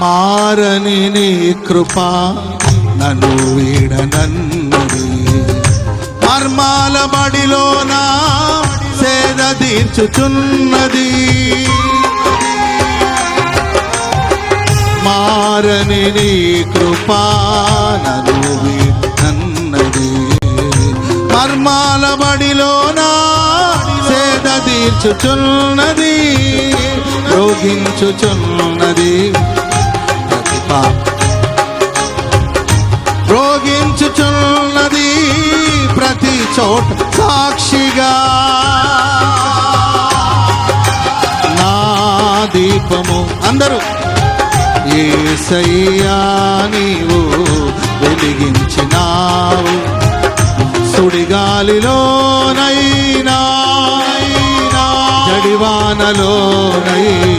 మారని నీ కృప నన్ను వీడనన్నది. మర్మాల బడిలోన సేద తీర్చుచున్నది మారని నీ కృప నన్ను వీడనన్నది. మర్మాల బడిలోన సేద తీర్చుచున్నది రోగించుచున్నది. ప్రతిభ రోగించుచున్నది ప్రతి చోట సాక్షిగా. నా దీపము అందరూ ఏసయ్యా నీవు వెలిగించినావు. సుడిగాలిలోనైనా జడివానలోనైనా.